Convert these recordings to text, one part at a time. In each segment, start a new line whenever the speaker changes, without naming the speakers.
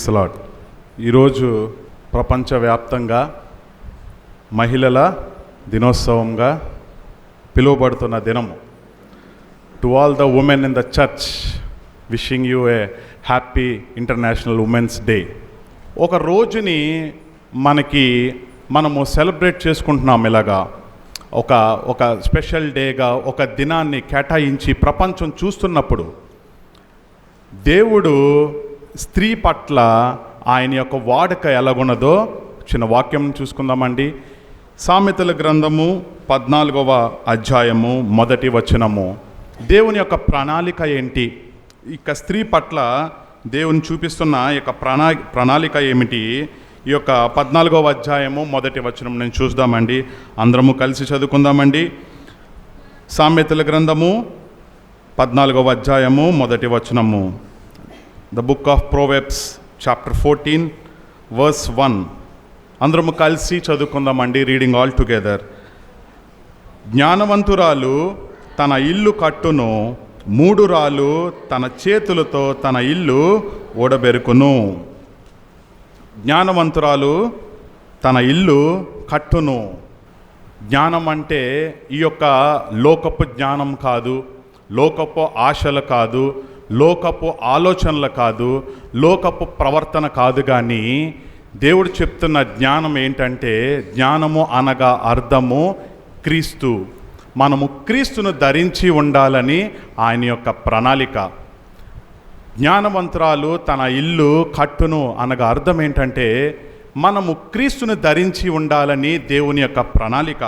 Praise lord ఈరోజు ప్రపంచవ్యాప్తంగా మహిళల దినోత్సవంగా పిలువబడుతున్న దినము. To all the women in the church wishing you a happy international women's day ఒక రోజుని మనకి మనము సెలబ్రేట్ చేసుకుంటున్నాం ఇలాగా. ఒక ఒక స్పెషల్ డేగా ఒక దినాన్ని కేటాయించి ప్రపంచం చూస్తున్నప్పుడు దేవుడు స్త్రీ పట్ల ఆయన యొక్క వాడుక ఎలాగున్నదో చిన్న వాక్యం చూసుకుందామండి. సామెతల గ్రంథము పద్నాలుగవ అధ్యాయము మొదటి వచనము. దేవుని యొక్క ప్రణాళిక ఏంటి? ఇక స్త్రీ పట్ల దేవుని చూపిస్తున్న ఈ యొక్క ప్రణా ప్రణాళిక ఏమిటి? ఈ యొక్క పద్నాలుగవ అధ్యాయము మొదటి వచనం నేను చూద్దామండి. అందరము కలిసి చదువుకుందామండి. సామెతల గ్రంథము పద్నాలుగవ అధ్యాయము మొదటి వచనము. The book of proverbs chapter fourteen verse one అందరము కలిసి చదువుకుందామండి రీడింగ్ ఆల్ టుగెదర్ జ్ఞానవంతురాలు తన ఇల్లు కట్టును మూడు రాళ్ళు తన చేతులతో తన ఇల్లు ఓడబెరుకును. జ్ఞానవంతురాలు తన ఇల్లు కట్టును. జ్ఞానం అంటే ఈ యొక్క లోకపు జ్ఞానం కాదు లోకపు ఆశలు కాదు లోకపు ఆలోచనలు కాదు లోకపు ప్రవర్తన కాదు కానీ దేవుడు చెప్తున్న జ్ఞానం ఏంటంటే జ్ఞానము అనగా అర్థము క్రీస్తు. మనము క్రీస్తును ధరించి ఉండాలని ఆయన యొక్క ప్రణాళిక. జ్ఞానవంతురాలు తన ఇల్లు కట్టును అనగా అర్థం ఏంటంటే మనము క్రీస్తును ధరించి ఉండాలని దేవుని యొక్క ప్రణాళిక.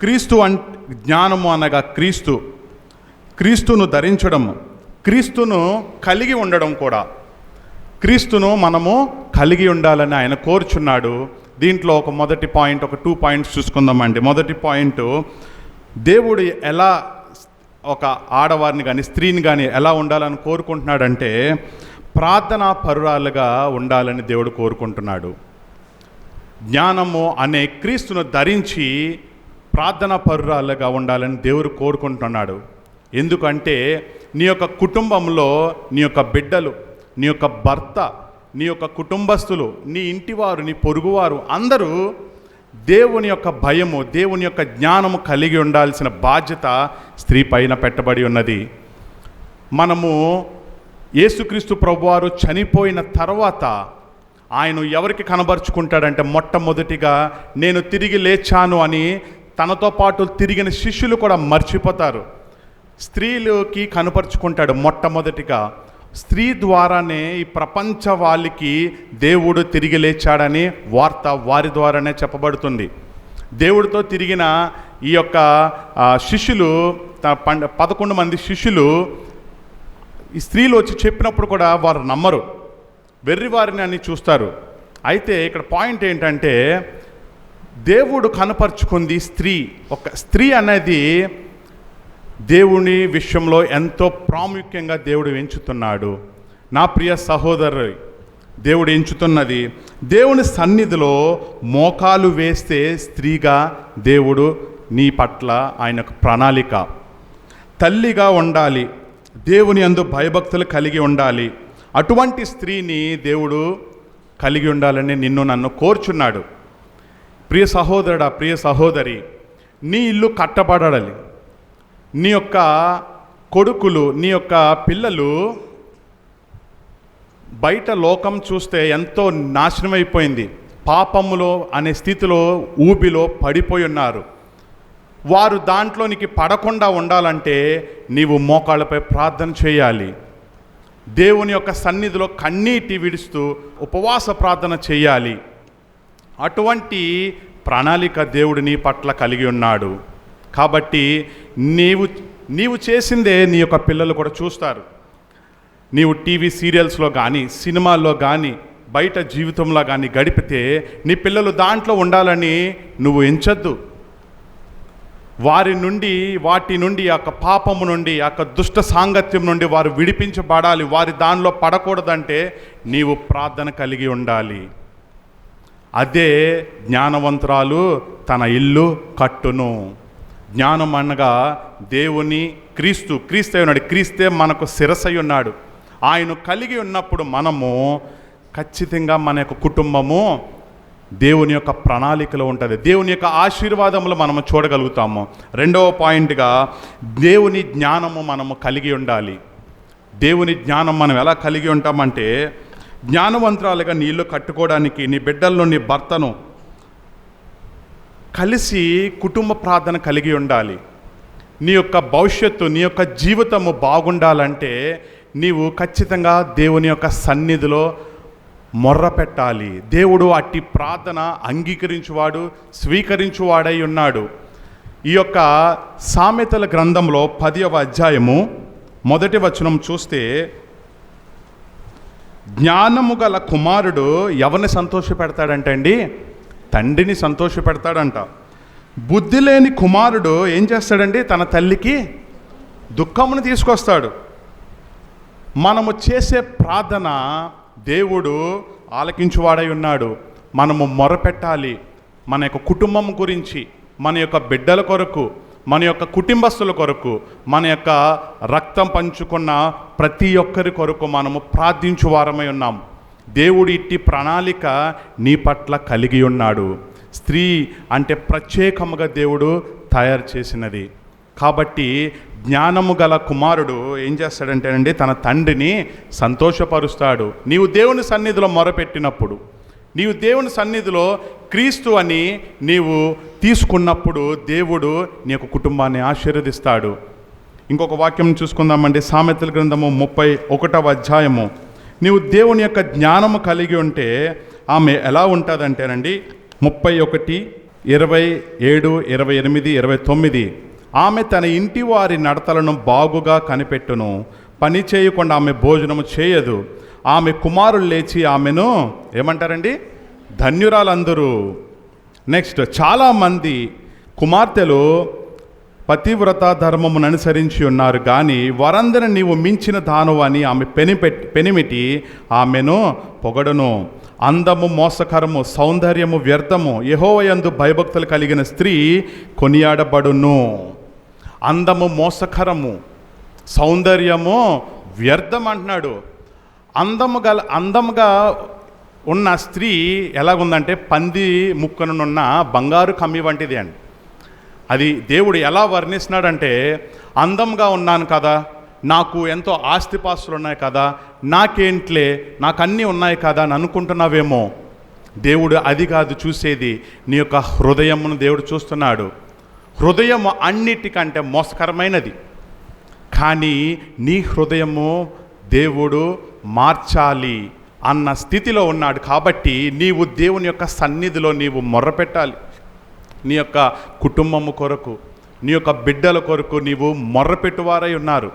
క్రీస్తు అన్ జ్ఞానము అనగా క్రీస్తు. క్రీస్తును ధరించడం క్రీస్తును కలిగి ఉండడం కూడా. క్రీస్తును మనము కలిగి ఉండాలని ఆయన కోరుచున్నాడు. దీంట్లో ఒక మొదటి పాయింట్ ఒక టూ పాయింట్స్ చూసుకుందామండి. మొదటి పాయింట్ దేవుడు ఎలా ఒక ఆడవారిని కానీ స్త్రీని కానీ ఎలా ఉండాలని కోరుకుంటున్నాడంటే ప్రార్థనా పరురాలుగా ఉండాలని దేవుడు కోరుకుంటున్నాడు. జ్ఞానము అనే క్రీస్తును ధరించి ప్రార్థనా పరురాలుగా ఉండాలని దేవుడు కోరుకుంటున్నాడు. ఎందుకంటే నీ యొక్క కుటుంబంలో నీ యొక్క బిడ్డలు నీ యొక్క భర్త నీ యొక్క కుటుంబస్తులు నీ ఇంటివారు నీ పొరుగువారు అందరూ దేవుని యొక్క భయము దేవుని యొక్క జ్ఞానము కలిగి ఉండాల్సిన బాధ్యత స్త్రీ పైన పెట్టబడి ఉన్నది. మనము యేసుక్రీస్తు ప్రభువారు చనిపోయిన తర్వాత ఆయన ఎవరికి కనబరుచుకుంటాడంటే మొట్టమొదటిగా నేను తిరిగి లేచాను అని తనతో పాటు తిరిగిన శిష్యులు కూడా మర్చిపోతారు. స్త్రీలోకి కనపరుచుకుంటాడు మొట్టమొదటిగా. స్త్రీ ద్వారానే ఈ ప్రపంచ వాళ్ళకి దేవుడు తిరిగి లేచాడని వార్త వారి ద్వారానే చెప్పబడుతుంది. దేవుడితో తిరిగిన ఈ యొక్క శిష్యులు పండ పదకొండు మంది శిష్యులు ఈ స్త్రీలు వచ్చి చెప్పినప్పుడు కూడా వారు నమ్మరు. వెర్రివారిని అని చూస్తారు. అయితే ఇక్కడ పాయింట్ ఏంటంటే దేవుడు కనపరుచుకుంది స్త్రీ. ఒక స్త్రీ అనేది దేవుని విషయంలో ఎంతో ప్రాముఖ్యంగా దేవుడు ఎంచుతున్నాడు. నా ప్రియ సహోదరు దేవుడు ఎంచుతున్నది దేవుని సన్నిధిలో మోకాలు వేస్తే స్త్రీగా దేవుడు నీ పట్ల ఆయనకు ప్రణాళిక. తల్లిగా ఉండాలి దేవుని అందు భయభక్తులు కలిగి ఉండాలి. అటువంటి స్త్రీని దేవుడు కలిగి ఉండాలని నిన్ను నన్ను కోరుచున్నాడు. ప్రియ సహోదరుడా ప్రియ సహోదరి నీ ఇల్లు కట్టబడాలి నీ యొక్క కొడుకులు నీ యొక్క పిల్లలు బయట లోకం చూస్తే ఎంతో నాశనం అయిపోయింది పాపములో అనే స్థితిలో ఊబిలో పడిపోయి ఉన్నారు. వారు దాంట్లోనికి పడకుండా ఉండాలంటే నీవు మోకాళ్ళపై ప్రార్థన చేయాలి. దేవుని యొక్క సన్నిధిలో కన్నీటి విడుస్తూ ఉపవాస ప్రార్థన చేయాలి. అటువంటి ప్రణాళిక దేవుడు నీ పట్ల కలిగి ఉన్నాడు. కాబట్టి నీవు నీవు చేసిందే నీ యొక్క పిల్లలు కూడా చూస్తారు. నీవు టీవీ సీరియల్స్లో కానీ సినిమాల్లో కానీ బయట జీవితంలో కానీ గడిపితే నీ పిల్లలు దాంట్లో ఉండాలని నువ్వు ఎంచద్దు. వారి నుండి వాటి నుండి ఆ యొక్క పాపము నుండి ఆ యొక్క దుష్ట సాంగత్యం నుండి వారు విడిపించబడాలి. వారి దానిలో పడకూడదంటే నీవు ప్రార్థన కలిగి ఉండాలి. అదే జ్ఞానవంతురాలు తన ఇల్లు కట్టును. జ్ఞానం అనగా దేవుని క్రీస్తు క్రీస్తే ఉన్నాడు. క్రీస్తే మనకు శిరసై ఉన్నాడు. ఆయన కలిగి ఉన్నప్పుడు మనము ఖచ్చితంగా మన యొక్క కుటుంబము దేవుని యొక్క ప్రణాళికలో ఉంటుంది. దేవుని యొక్క ఆశీర్వాదములు మనము చూడగలుగుతాము. రెండవ పాయింట్గా దేవుని జ్ఞానము మనము కలిగి ఉండాలి. దేవుని జ్ఞానం మనం ఎలా కలిగి ఉంటామంటే జ్ఞానవంతరాలుగా నీళ్ళు కట్టుకోవడానికి నీ బిడ్డలను నీ భర్తను కలిసి కుటుంబ ప్రార్థన కలిగి ఉండాలి. నీ యొక్క భవిష్యత్తు నీ యొక్క జీవితము బాగుండాలంటే నీవు ఖచ్చితంగా దేవుని యొక్క సన్నిధిలో మొర్ర పెట్టాలి. దేవుడు అట్టి ప్రార్థన అంగీకరించువాడు స్వీకరించువాడై ఉన్నాడు. ఈ యొక్క సామెతల గ్రంథంలో పదివ అధ్యాయము మొదటి వచనం చూస్తే జ్ఞానము గల కుమారుడు ఎవరిని సంతోషపెడతాడంటే అండి తండ్రిని సంతోషపెడతాడంట. బుద్ధి లేని కుమారుడు ఏం చేస్తాడండి? తన తల్లికి దుఃఖమును తీసుకొస్తాడు. మనము చేసే ప్రార్థన దేవుడు ఆలకించువాడై ఉన్నాడు. మనము మొరపెట్టాలి. మన యొక్క కుటుంబం గురించి మన యొక్క బిడ్డల కొరకు మన యొక్క కుటుంబస్తుల కొరకు మన యొక్క రక్తం పంచుకున్న ప్రతి ఒక్కరి కొరకు మనము ప్రార్థించు వారమై ఉన్నాం. దేవుడు ఇట్టి ప్రణాళిక నీ పట్ల కలిగి ఉన్నాడు. స్త్రీ అంటే ప్రత్యేకముగా దేవుడు తయారు చేసినది. కాబట్టి జ్ఞానము గల కుమారుడు ఏం చేస్తాడంటేనండి తన తండ్రిని సంతోషపరుస్తాడు. నీవు దేవుని సన్నిధిలో మొరపెట్టినప్పుడు నీవు దేవుని సన్నిధిలో క్రీస్తు అని నీవు తీసుకున్నప్పుడు దేవుడు నీ యొక్క కుటుంబాన్ని ఆశీర్వదిస్తాడు. ఇంకొక వాక్యం చూసుకుందామండి సామెతల గ్రంథము ముప్పై ఒకటవ అధ్యాయము. నీవు దేవుని యొక్క జ్ఞానము కలిగి ఉంటే ఆమె ఎలా ఉంటుందంటేనండి ముప్పై ఒకటి ఇరవై ఏడు ఇరవై ఎనిమిది ఇరవై తొమ్మిది. ఆమె తన ఇంటి వారి నడతలను బాగుగా కనిపెట్టును పని చేయకుండా ఆమె భోజనము చేయదు. ఆమె కుమారులు లేచి ఆమెను ఏమంటారండి ధన్యురాలందరూ. నెక్స్ట్ చాలామంది కుమార్తెలు పతివ్రత ధర్మమును అనుసరించి ఉన్నారు. కానీ వరందరి నీవు మించిన దానవు అని ఆమె పెనిపెట్టి పెనిమిటి ఆమెను పొగడును. అందము మోసకరము సౌందర్యము వ్యర్థము యహోవయందు భయభక్తులు కలిగిన స్త్రీ కొనియాడబడును. అందము మోసకరము సౌందర్యము వ్యర్థం అంటున్నాడు. అందము గల అందముగా ఉన్న స్త్రీ ఎలాగుందంటే పంది ముక్కనున్న బంగారు కమ్మి వంటిది అండి అది దేవుడు ఎలా వర్ణిస్తున్నాడంటే అందంగా ఉన్నాను కదా నాకు ఎంతో ఆస్తిపాస్తులు ఉన్నాయి కదా నాకేంట్లే నాకు అన్నీ ఉన్నాయి కదా అని అనుకుంటున్నావేమో. దేవుడు అది కాదు చూసేది నీ యొక్క హృదయమును దేవుడు చూస్తున్నాడు. హృదయం అన్నిటికంటే మోసకరమైనది. కానీ నీ హృదయము దేవుడు మార్చాలి అన్న స్థితిలో ఉన్నాడు కాబట్టి నీవు దేవుని యొక్క సన్నిధిలో నీవు మొర్రపెట్టాలి. నీ యొక్క కుటుంబము కొరకు నీ యొక్క బిడ్డల కొరకు నీవు మొర్రపెట్టువారై ఉన్నారు.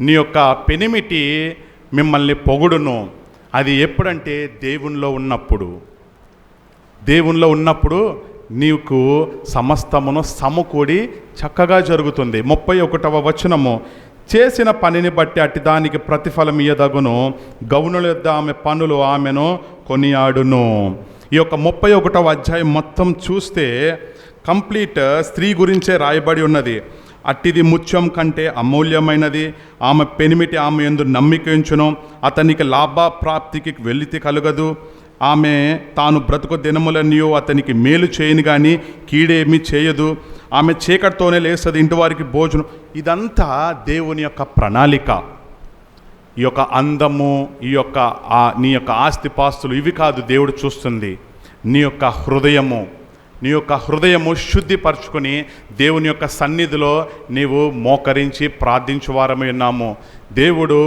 నీ యొక్క పెనిమిటి మిమ్మల్ని పొగుడును. అది ఎప్పుడంటే దేవునిలో ఉన్నప్పుడు. దేవునిలో ఉన్నప్పుడు నీకు సమస్తమును సమకూడి చక్కగా జరుగుతుంది. ముప్పై ఒకటవ వచనము చేసిన పనిని బట్టి అట్టి దానికి ప్రతిఫలం ఇయ్యదగును. గౌనుల యొద్ద ఆమె పనులు ఆమెను కొనియాడును. ఈ యొక్క ముప్పై ఒకటవ అధ్యాయం మొత్తం చూస్తే కంప్లీట్ స్త్రీ గురించే రాయబడి ఉన్నది. అట్టిది ముత్యం కంటే అమూల్యమైనది. ఆమె పెనిమిటి ఆమె ఎందు నమ్మికించును అతనికి లాభ ప్రాప్తికి వెలితి కలగదు. ఆమె తాను బ్రతుకు దినములన్నీయో అతనికి మేలు చేయను కానీ కీడేమీ చేయదు. ఆమె చీకటితోనే లేస్తుంది ఇంటి వారికి భోజనం. ఇదంతా దేవుని యొక్క ప్రణాళిక. ఈ యొక్క అందము ఈ యొక్క నీ యొక్క ఆస్తిపాస్తులు ఇవి కాదు దేవుడు చూస్తుంది. నీ యొక్క హృదయము. నీ యొక్క హృదయము శుద్ధిపరచుకొని దేవుని యొక్క సన్నిధిలో నీవు మోకరించి ప్రార్థించువారమై ఉన్నాము. దేవుడు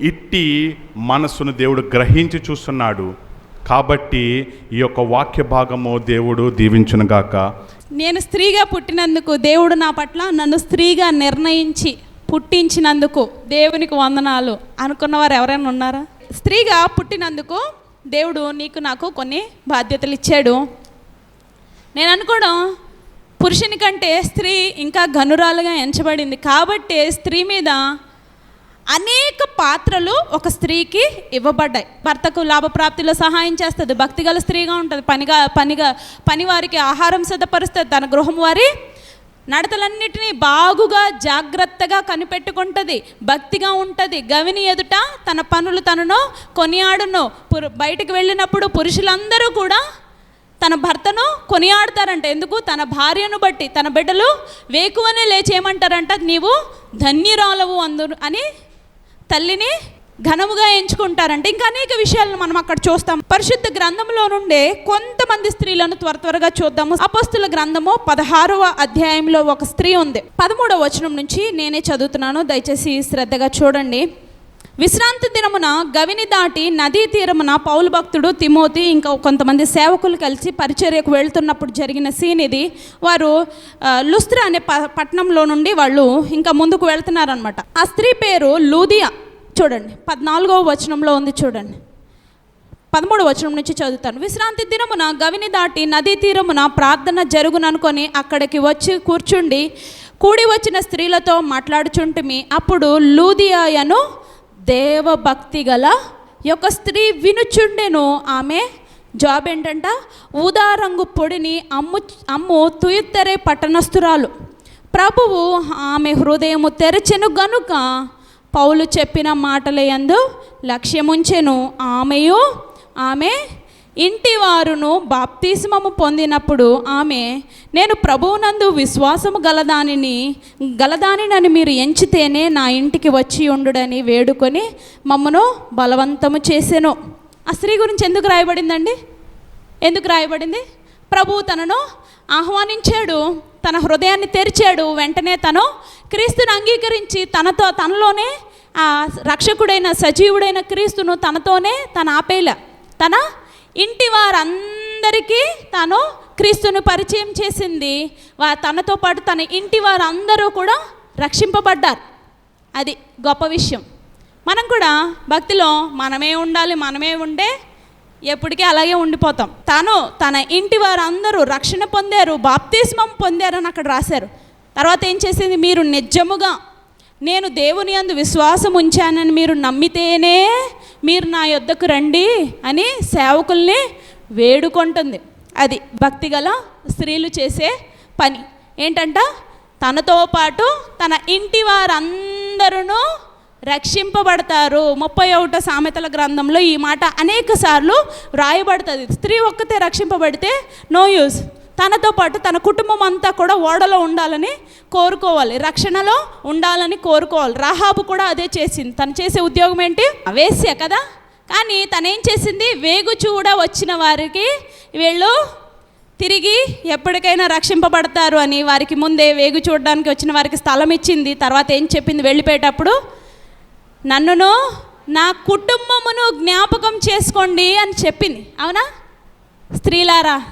ఇట్టి మనస్సును దేవుడు గ్రహించి చూస్తున్నాడు. కాబట్టి ఈ యొక్క వాక్య భాగము దేవుడు దీవించునుగాక
నేను స్త్రీగా పుట్టినందుకు దేవుడు నా పట్ల నన్ను స్త్రీగా నిర్ణయించి పుట్టించినందుకు దేవునికి వందనాలు. అనుకున్న వారు ఎవరైనా ఉన్నారా? స్త్రీగా పుట్టినందుకు దేవుడు నీకు నాకు కొన్ని బాధ్యతలు ఇచ్చాడు. నేను అనుకోవడం పురుషుని కంటే స్త్రీ ఇంకా ఘనురాలుగా ఎంచబడింది. కాబట్టి స్త్రీ మీద అనేక పాత్రలు ఒక స్త్రీకి ఇవ్వబడ్డాయి. భర్తకు లాభప్రాప్తిలో సహాయం చేస్తుంది భక్తిగల స్త్రీగా ఉంటుంది పనిగా పనిగా పని వారికి ఆహారం సిద్ధపరుస్తుంది తన గృహం వారి నడతలన్నిటినీ బాగుగా జాగ్రత్తగా కనిపెట్టుకుంటుంది భక్తిగా ఉంటుంది. గవిని ఎదుట తన పనులు తనను కొనియాడును. పురు బయటకు వెళ్ళినప్పుడు పురుషులందరూ కూడా తన భర్తను కొనియాడతారంట. ఎందుకు? తన భార్యను బట్టి. తన బిడ్డలు వేకువనే లేచేయమంటారంట నీవు ధన్యురాలవు అందరు అని తల్లిని ఘనముగా ఎంచుకుంటారంట. ఇంకా అనేక విషయాలను మనం అక్కడ చూస్తాం. పరిశుద్ధ గ్రంథంలో నుండే కొంతమంది స్త్రీలను త్వర త్వరగా చూద్దాము. అపస్తుల గ్రంథము పదహారవ అధ్యాయంలో ఒక స్త్రీ ఉంది. పదమూడవ వచనం నుంచి నేనే చదువుతున్నాను. దయచేసి శ్రద్ధగా చూడండి. విశ్రాంతి దినమున గవిని దాటి నదీ తీరమున పౌలు భక్తుడు తిమోతి ఇంకా కొంతమంది సేవకులు కలిసి పరిచర్యకు వెళ్తున్నప్పుడు జరిగిన సీన్ ఇది. వారు లుస్త్ర అనే ప పట్టణంలో నుండి వాళ్ళు ఇంకా ముందుకు వెళ్తున్నారనమాట ఆ స్త్రీ పేరు లూదియా. చూడండి పద్నాలుగవ వచనంలో ఉంది చూడండి. పదమూడు వచనం నుంచి చదువుతాను. విశ్రాంతి దినమున గవిని దాటి నదీ తీరమున ప్రార్థన జరుగుననుకొని అక్కడికి వచ్చి కూర్చుండి కూడి వచ్చిన స్త్రీలతో మాట్లాడుచుంటుమి. అప్పుడు లూదియాయను దేవభక్తి గల యొక్క స్త్రీ వినుచుండెను. ఆమె జాబ్ ఏంటంట? ఊదారంగు పొడిని అమ్ము అమ్ము తుయుత్తరే పట్టణస్థురాలు. ప్రభువు ఆమె హృదయము తెరచెను గనుక పౌలు చెప్పిన మాటలయందు లక్ష్యముంచెను. ఆమెయు ఆమె ఇంటి వారును బాప్తిస్మము పొందినప్పుడు ఆమె నేను ప్రభువునందు విశ్వాసము గలదానిని గలదానినని మీరు ఎంచితేనే నా ఇంటికి వచ్చి ఉండుడని వేడుకొని మమ్మను బలవంతము చేసెను. ఆ స్త్రీ గురించి ఎందుకు రాయబడిందండి? ఎందుకు రాయబడింది? ప్రభువు తనను ఆహ్వానించాడు తన హృదయాన్ని తెరిచాడు వెంటనే తను క్రీస్తుని అంగీకరించి తనతో తనలోనే ఆ రక్షకుడైన సజీవుడైన క్రీస్తును తనతోనే తన ఆపేల. తన ఇంటి వారందరికీ తను క్రీస్తును పరిచయం చేసింది. వా తనతో పాటు తన ఇంటి వారందరూ కూడా రక్షింపబడ్డారు. అది గొప్ప విషయం. మనం కూడా భక్తిలో మనమే ఉండాలి మనమే ఉండే ఎప్పటికీ అలాగే ఉండిపోతాం. తను తన ఇంటి వారందరూ రక్షణ పొందారు బాప్తిస్మం పొందారని అక్కడ రాశారు. తర్వాత ఏం చేసింది? మీరు నిజముగా నేను దేవుని అందు విశ్వాసం ఉంచానని మీరు నమ్మితేనే మీరు నా యొద్దకు రండి అని సేవకుల్ని వేడుకుంటుంది. అది భక్తి గల స్త్రీలు చేసే పని. ఏంటంట? తనతో పాటు తన ఇంటి వారందరూ రక్షింపబడతారు. ముప్పై ఒకటో సామెతల గ్రంథంలో ఈ మాట అనేక సార్లు రాయబడుతుంది. స్త్రీ ఒక్కతే రక్షింపబడితే నో యూస్ తనతో పాటు తన కుటుంబం అంతా కూడా ఓడలో ఉండాలని కోరుకోవాలి. రక్షణలో ఉండాలని కోరుకోవాలి. రాహాబు కూడా అదే చేసింది. తను చేసే ఉద్యోగం ఏంటి? వేశ్య కదా. కానీ తనేం చేసింది? వేగు చూడ వచ్చిన వారికి వీళ్ళు తిరిగి ఎప్పటికైనా రక్షింపబడతారు అని వారికి ముందే వేగు చూడడానికి వచ్చిన వారికి స్థలం ఇచ్చింది. తర్వాత ఏం చెప్పింది? వెళ్ళిపోయేటప్పుడు నన్నును నా కుటుంబమును జ్ఞాపకం చేసుకోండి అని చెప్పింది. అవునా? స్త్రీలారా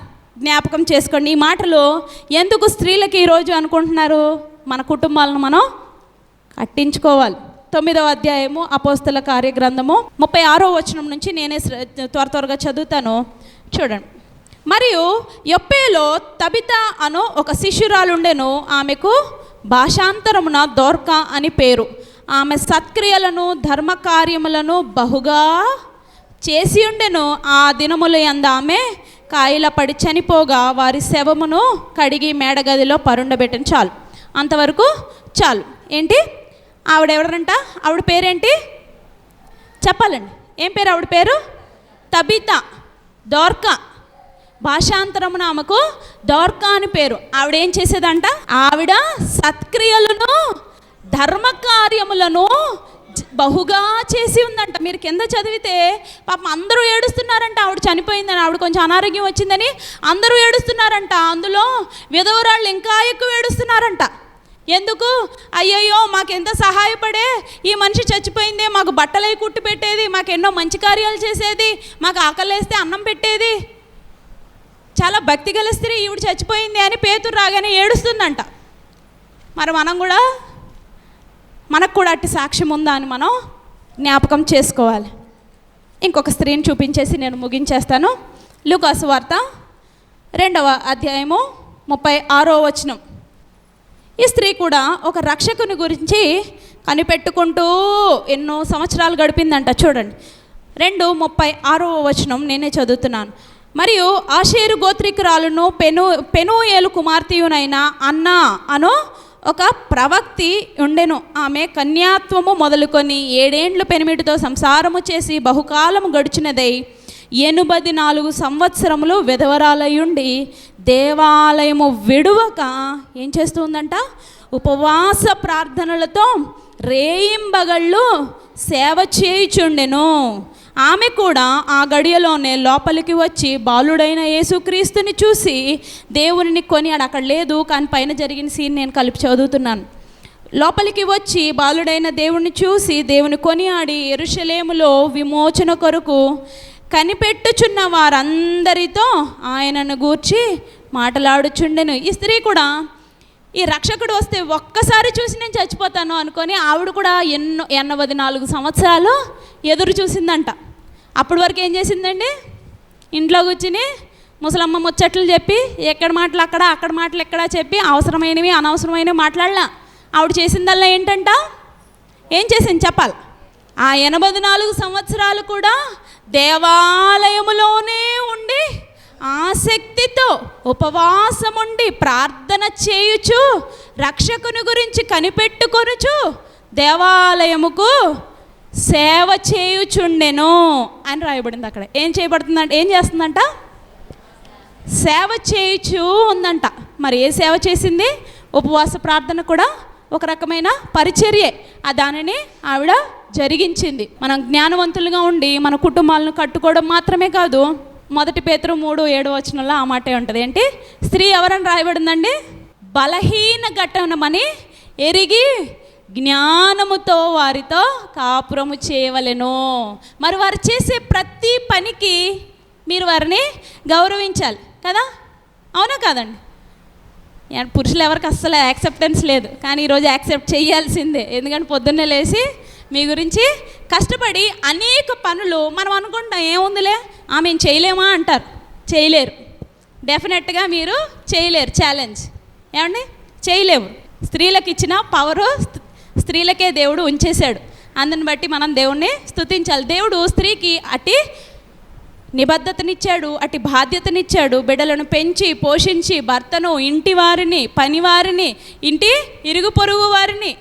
జ్ఞాపకం చేసుకోండి. ఈ మాటలు ఎందుకు స్త్రీలకి ఈరోజు అనుకుంటున్నారు? మన కుటుంబాలను మనం కట్టించుకోవాలి. తొమ్మిదవ అధ్యాయము అపోస్తల కార్యగ్రంథము ముప్పై ఆరో వచనం నుంచి నేనే త్వర త్వరగా చదువుతాను. చూడండి. మరియు ఎప్పేలో తబిత అను ఒక శిష్యురాలుండెను ఆమెకు భాషాంతరమున దోర్క అని పేరు. ఆమె సత్క్రియలను ధర్మకార్యములను బహుగా చేసి ఉండెను ఆ దినముల యందు ఆమె కాయిల పడి చనిపోగా వారి శవమును కడిగి మేడగదిలో పరుండబెట్టని. చాలు. అంతవరకు చాలు. ఏంటి? ఆవిడ ఎవరంట ఆవిడ పేరేంటి? చెప్పాలండి. ఏం పేరు ఆవిడ పేరు? తబిత. దోర్కా. భాషాంతరమున ఆమెకు దోర్కా అని పేరు. ఆవిడ ఏం చేసేదంట? ఆవిడ సత్క్రియలను ధర్మకార్యములను బహుగా చేసి ఉందంట. మీరు కింద చదివితే పాపం అందరూ ఏడుస్తున్నారంట. ఆవిడ చనిపోయిందని ఆవిడ కొంచెం అనారోగ్యం వచ్చిందని అందరూ ఏడుస్తున్నారంట. అందులో విధవరాళ్ళు ఇంకా ఎక్కువ ఏడుస్తున్నారంట. ఎందుకు? అయ్యయ్యో మాకెంత సహాయపడే? ఈ మనిషి చచ్చిపోయిందే మాకు బట్టలై కుట్టి పెట్టేది మాకు ఎన్నో మంచి కార్యాలు చేసేది మాకు ఆకలేస్తే అన్నం పెట్టేది. చాలా భక్తి గల స్త్రీ ఈవిడ చచ్చిపోయింది అని పేతురు రాగానే ఏడుస్తుందంట. మరి మనం కూడా మనకు కూడా అట్టి సాక్ష్యం ఉందా అని మనం జ్ఞాపకం చేసుకోవాలి. ఇంకొక స్త్రీని చూపించేసి నేను ముగించేస్తాను. లూకాసు వార్త రెండవ అధ్యాయము ముప్పై ఆరో వచనం. ఈ స్త్రీ కూడా ఒక రక్షకుని గురించి కనిపెట్టుకుంటూ ఎన్నో సంవత్సరాలు గడిపిందంట. చూడండి. రెండు ముప్పై ఆరో వచనం నేనే చదువుతున్నాను. మరియు ఆషేరు గోత్రికురాలును పెను పెనుయేలు కుమార్తెయునైన అన్న అను ఒక ప్రవక్తి ఉండెను. ఆమె కన్యాత్వము మొదలుకొని ఏడేండ్లు పెనిమిటితో సంసారము చేసి బహుకాలము గడిచినదై ఎనుబది నాలుగు సంవత్సరములు విధవరాలయుండి దేవాలయము విడువక ఏం చేస్తుందంట? ఉపవాస ప్రార్థనలతో రేయింబగళ్ళు సేవ చేయుచుండెను. ఆమె కూడా ఆ గడియలోనే లోపలికి వచ్చి బాలుడైన యేసుక్రీస్తుని చూసి దేవుని కొని ఆడ అక్కడ లేదు కానీ పైన జరిగిన సీన్ నేను కలిపి చదువుతున్నాను. లోపలికి వచ్చి బాలుడైన దేవుణ్ణి చూసి దేవుని కొనియాడి ఎరుషలేములో విమోచన కొరకు కనిపెట్టుచున్న వారందరితో ఆయనను గూర్చి మాటలాడుచుండెను. ఈ స్త్రీ కూడా ఈ రక్షకుడు వస్తే ఒక్కసారి చూసి నేను చచ్చిపోతాను అనుకొని ఆవిడ కూడా ఎన్నో ఎనభై నాలుగు సంవత్సరాలు ఎదురు చూసిందంట. అప్పటి వరకు ఏం చేసిందండి? ఇంట్లో కూర్చుని ముసలమ్మ ముచ్చట్లు చెప్పి ఎక్కడ మాటలు అక్కడ అక్కడ మాటలు ఎక్కడ చెప్పి అవసరమైనవి అనవసరమైనవి మాట్లాడలా. ఆవిడ చేసిందల్లా ఏంటంట? ఏం చేసింది చెప్పాలి. ఆ ఎనభై నాలుగు సంవత్సరాలు కూడా దేవాలయములోనే ఉండి ఆసక్తితో ఉపవాసముండి ప్రార్థన చేయుచు రక్షకుని గురించి కనిపెట్టుకొనుచు దేవాలయముకు సేవ చేయుచుండెను అని రాయబడింది అక్కడ. ఏం చేయబడుతుందంట? ఏం చేస్తుందంట? సేవ చేయుచు ఉందంట. మరి ఏ సేవ చేసింది? ఉపవాస ప్రార్థన కూడా ఒక రకమైన పరిచర్యే. ఆ దానిని ఆవిడ జరిగించింది. మనం జ్ఞానవంతులుగా ఉండి మన కుటుంబాలను కట్టుకోవడం మాత్రమే కాదు మొదటి పేతురు మూడు ఏడు వచనంలో ఆ మాటే ఉంటుంది. ఏంటి? స్త్రీ ఎవరని రాయబడిందండి? బలహీన ఘట్టనమని ఎరిగి జ్ఞానముతో వారితో కాపురము చేయవలెను. మరి వారు చేసే ప్రతి పనికి మీరు వారిని గౌరవించాలి కదా? అవునా కాదండి? పురుషులు ఎవరికి అస్సలు యాక్సెప్టెన్స్ లేదు. కానీ ఈరోజు యాక్సెప్ట్ చేయాల్సిందే. ఎందుకంటే పొద్దున్నే లేచి మీ గురించి కష్టపడి అనేక పనులు మనం అనుకుంటాం ఏముందిలే? ఆ మేము చేయలేమా? అంటారు. చేయలేరు. డెఫినెట్గా మీరు చేయలేరు. ఛాలెంజ్ ఏమండి? చేయలేము స్త్రీలకు ఇచ్చిన పవరు స్త్రీలకే దేవుడు ఉంచేశాడు. అందుని బట్టి మనం దేవుణ్ణి స్థుతించాలి దేవుడు స్త్రీకి అట్టి నిబద్ధతనిచ్చాడు అటు బాధ్యతనిచ్చాడు. బిడ్డలను పెంచి పోషించి భర్తను ఇంటి వారిని పనివారిని ఇంటి ఇరుగు పొరుగు వారిని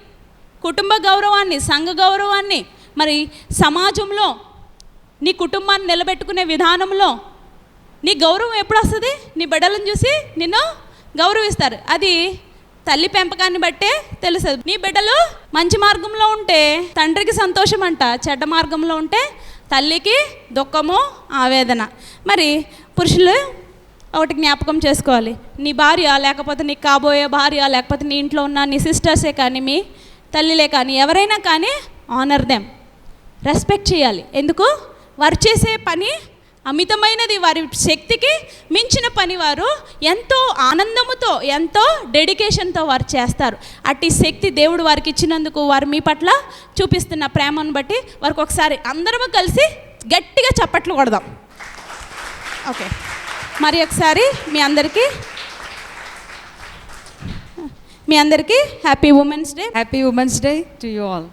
కుటుంబ గౌరవాన్ని సంఘ గౌరవాన్ని మరి సమాజంలో నీ కుటుంబాన్ని నిలబెట్టుకునే విధానంలో నీ గౌరవం ఎప్పుడు వస్తుంది నీ బిడ్డలను చూసి నిన్ను గౌరవిస్తారు. అది తల్లి పెంపకాన్ని బట్టే తెలుస్తుంది. నీ బిడ్డలు మంచి మార్గంలో ఉంటే తండ్రికి సంతోషం అంట చెడ్డ మార్గంలో ఉంటే తల్లికి దుఃఖము ఆవేదన. మరి పురుషులు ఒకటి జ్ఞాపకం చేసుకోవాలి. నీ భార్య లేకపోతే నీ కాబోయే భార్య లేకపోతే నీ ఇంట్లో ఉన్న నీ సిస్టర్సే కానీ మీ తల్లిలే కానీ ఎవరైనా కానీ ఆనర్ దెమ్ రెస్పెక్ట్ చేయాలి. ఎందుకు? వారు చేసే పని అమితమైనది. వారి శక్తికి మించిన పని వారు ఎంతో ఆనందముతో ఎంతో డెడికేషన్తో వారు చేస్తారు. అట్టి శక్తి దేవుడు వారికి ఇచ్చినందుకు వారు మీ పట్ల చూపిస్తున్న ప్రేమను బట్టి వారికి ఒకసారి అందరము కలిసి గట్టిగా చప్పట్లు కొడదాం. ఓకే మరి ఒకసారి మీ అందరికీ మీ అందరికీ happy women's day
happy women's day to you all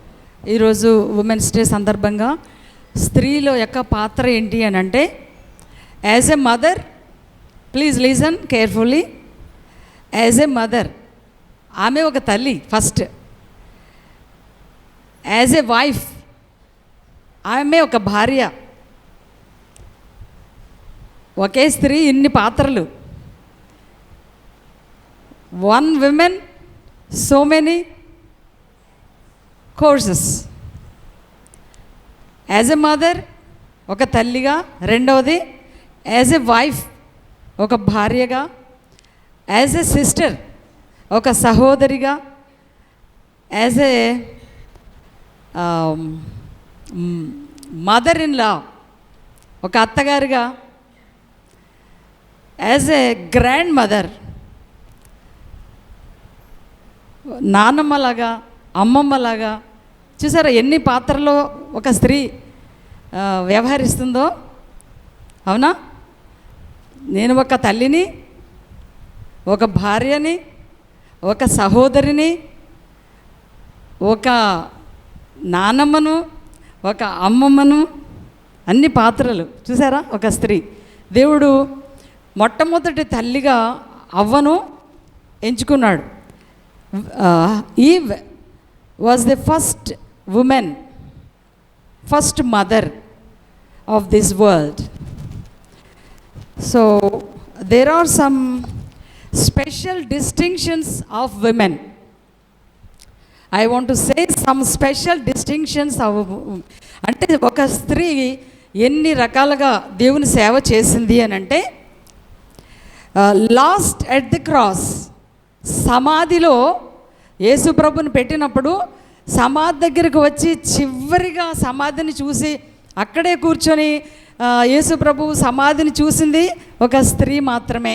ఈరోజు ఉమెన్స్ డే సందర్భంగా స్త్రీలో యొక్క పాత్ర ఏంటి అని అంటే as a mother please listen carefully as a mother ఆమె ఒక తల్లి ఫస్ట్ యాజ్ ఎ వైఫ్ ఆమె ఒక భార్య. ఒకే స్త్రీ ఇన్ని పాత్రలు. One women so many courses as a mother ఒక తల్లిగా. రెండవది యాజ్ ఎ వైఫ్ ఒక భార్యగా. యాజ్ ఎ సిస్టర్ ఒక సహోదరిగా. As a mother in law ఒక అత్తగారిగా. యాజ్ ఎ గ్రాండ్ మదర్ నాన్నమ్మలాగా అమ్మమ్మలాగా చూసారా ఎన్ని పాత్రలో ఒక స్త్రీ వ్యవహరిస్తుందో? అవునా? నేను ఒక తల్లిని ఒక భార్యని ఒక సహోదరిని ఒక నానమ్మను ఒక అమ్మమ్మను అన్ని పాత్రలు. చూసారా? ఒక స్త్రీ. దేవుడు మొట్టమొదటి తల్లిగా అవ్వను ఎంచుకున్నాడు. Eve was the first woman first mother of this world so there are some special distinctions of women I want to say some special distinctions of అంటే ఒక స్త్రీ ఎన్ని రకాలుగా దేవుని సేవ చేసింది అని అంటే లాస్ట్ ఎట్ ది క్రాస్ సమాధిలో యేసుప్రభుని పెట్టినప్పుడు సమాధి దగ్గరికి వచ్చి చివరిగా సమాధిని చూసి అక్కడే కూర్చొని యేసుప్రభు సమాధిని చూసింది ఒక స్త్రీ మాత్రమే.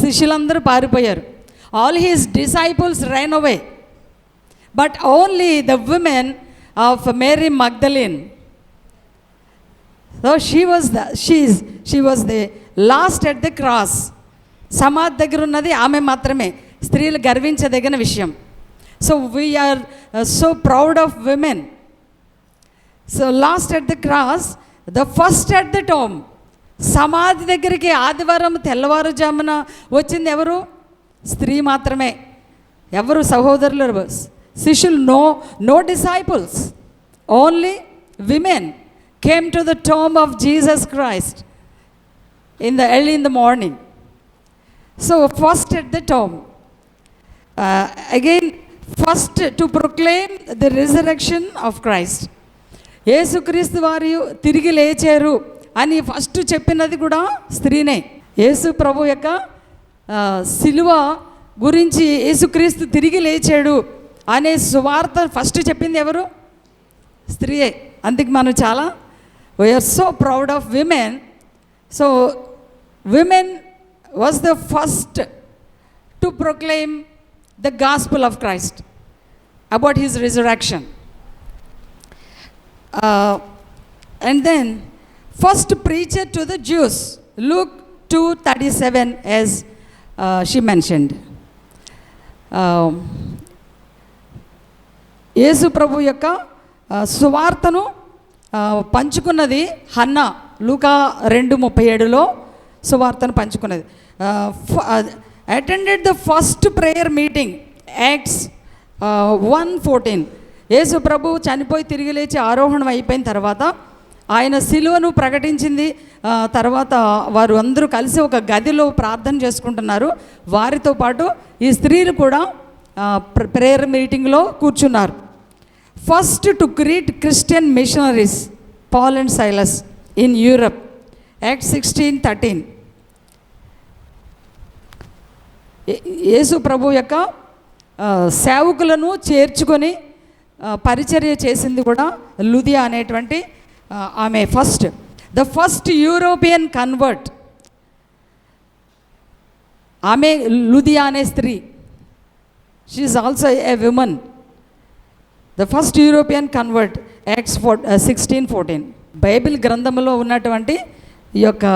శిష్యులందరూ పారిపోయారు. All his disciples ran away but only the women of Mary Magdalene so she was the she's she was the last at the cross సమాధి దగ్గర ఉన్నది ఆమె మాత్రమే. స్త్రీలు గర్వించదగిన విషయం. So we are so proud of women so last at the cross the first at the tomb సమాధి దగ్గరికి ఆదివారం తెల్లవారుజామున వచ్చింది ఎవరు? స్త్రీ మాత్రమే. ఎవరు సహోదరులు? శిష్యులు no no disciples only women came to the tomb of Jesus Christ in the early in the morning so first at the tomb again first to proclaim the resurrection of Christ Yesukristu వారు తిరిగి లేచారు అని first చెప్పినది కూడా స్త్రీనే యేసు ప్రభు యొక్క శిలువ సిలువ గురించి యేసుక్రీస్తు తిరిగి లేచాడు అనే సువార్త ఫస్ట్ చెప్పింది ఎవరు స్త్రీయే అందుకు మనం చాలా we are so proud of women so women was the first to proclaim the gospel of Christ about his resurrection and then first preacher to the Jews Luke two thirty seven as she mentioned యేసు ప్రభు యొక్క ఆ, సువార్తను ఆ, పంచుకున్నది హన్న లూకా రెండు ముప్పై ఏడులో సువార్తను పంచుకున్నది. Attended the first prayer meeting acts one fourteen Yesu ప్రభు చనిపోయి తిరిగి లేచి ఆరోహణం అయిపోయిన తర్వాత ఆయన సిలువను ప్రకటించింది. తర్వాత వారు అందరూ కలిసి ఒక గదిలో ప్రార్థన చేసుకుంటున్నారు. వారితో పాటు ఈ స్త్రీలు కూడా ప్రేయర్ మీటింగ్లో కూర్చున్నారు. First to greet Christian missionaries Paul and Silas in Europe act sixteen thirteen Yesu ప్రభు యొక్క సేవకులను చేర్చుకొని పరిచర్య చేసింది కూడా లుదియా అనేటువంటి ఆమె first. The first European convert ఆమె లుదియా అనే స్త్రీ. She also a woman the first European convert acts four sixteen fourteen Bible గ్రంథంలో ఉన్నటువంటి ఈ యొక్క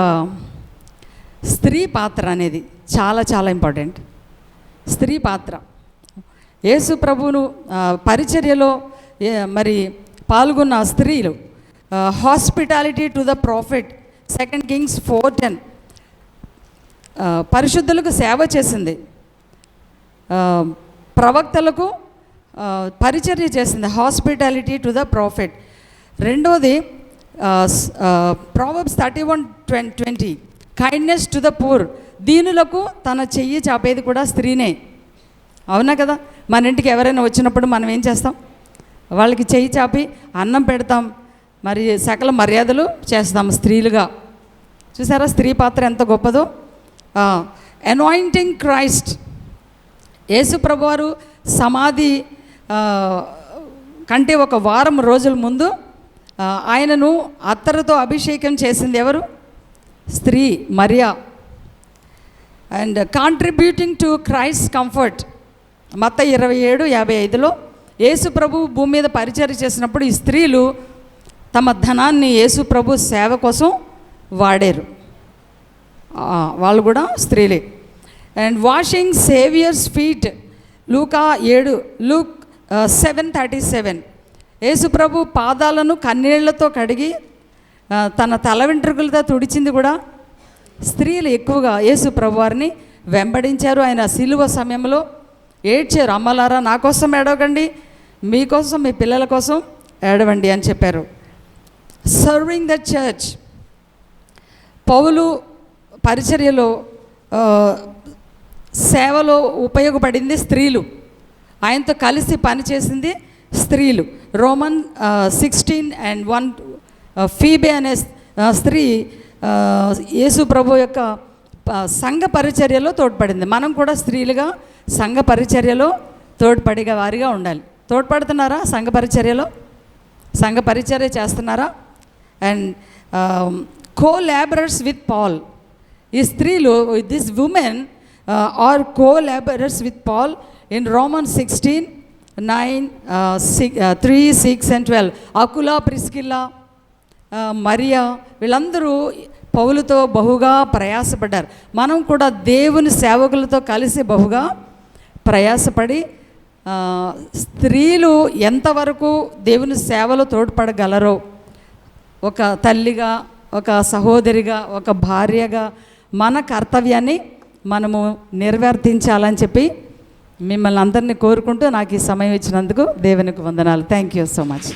స్త్రీ పాత్ర అనేది చాలా చాలా ఇంపార్టెంట్. స్త్రీ పాత్ర. యేసు ప్రభువును పరిచర్యలో మరి పాల్గొన్న స్త్రీలు hospitality to the prophet second kings four ten పరిశుద్ధులకు సేవ చేసింది. ప్రవక్తలకు పరిచర్య చేసింది. Hospitality to the prophet. రెండోది proverbs thirty one twenty kindness to the poor దీనులకు తన చెయ్యి చాపేది కూడా స్త్రీనే. అవునా కదా? మన ఇంటికి ఎవరైనా వచ్చినప్పుడు మనం ఏం చేస్తాం? వాళ్ళకి చెయ్యి చాపి అన్నం పెడతాం. మరి సకల మర్యాదలు చేస్తాం స్త్రీలుగా. చూసారా? స్త్రీ పాత్ర ఎంత గొప్పదో. అనాయింటింగ్ క్రైస్ట్ యేసు ప్రభువారు సమాధి కంటే ఒక వారం రోజుల ముందు ఆయనను అత్తరుతో అభిషేకం చేసింది ఎవరు? స్త్రీ Mariya. And contributing to Christ comfort మత ఇరవై ఏడు యాభై ఐదులో యేసు ప్రభు భూమి మీద పరిచయం చేసినప్పుడు ఈ స్త్రీలు తమ ధనాన్ని యేసు ప్రభు సేవ కోసం వాడారు. వాళ్ళు కూడా స్త్రీలే. And washing saviour's feet Luka ఏడు లూక్ సెవెన్ థర్టీ సెవెన్. యేసుప్రభు పాదాలను కన్నీళ్ళతో కడిగి తన తల వెంట్రుకలతో తుడిచింది కూడా. స్త్రీలు ఎక్కువగా యేసు ప్రభువారిని వెంబడించారు. ఆయన సిలువ సమయంలో ఏడ్చారు అమ్మలారా నా కోసం ఏడవకండి మీకోసం మీ పిల్లల కోసం ఏడవండి అని చెప్పారు. సర్వింగ్ ద చర్చ్ పౌలు పరిచర్యలో సేవలో ఉపయోగపడింది స్త్రీలు. ఆయనతో కలిసి పనిచేసింది స్త్రీలు. Roman sixteen and one Phoebe అనే స్త్రీ యేసు ప్రభు యొక్క సంఘ పరిచర్యలో తోడ్పడింది. మనం కూడా స్త్రీలుగా సంఘ పరిచర్యలో తోడ్పడిగా వారిగా ఉండాలి. తోడ్పడుతున్నారా సంఘ పరిచర్యలో? సంఘ పరిచర్య చేస్తున్నారా? And co labourers with Paul ఈ స్త్రీలు this women are co labourers with Paul in Roman sixteen nine six three six and twelve. Aquila Priscilla Mariya వీళ్ళందరూ పౌలుతో బహుగా ప్రయాసపడ్డారు. మనం కూడా దేవుని సేవకులతో కలిసి బహుగా ప్రయాసపడి స్త్రీలు ఎంతవరకు దేవుని సేవలో తోడ్పడగలరో ఒక తల్లిగా ఒక సహోదరిగా ఒక భార్యగా మన కర్తవ్యాన్ని మనము నిర్వర్తించాలని చెప్పి మిమ్మల్ని అందరినీ కోరుకుంటూ నాకు ఈ సమయం ఇచ్చినందుకు దేవునికి వందనాలు. Thank you so much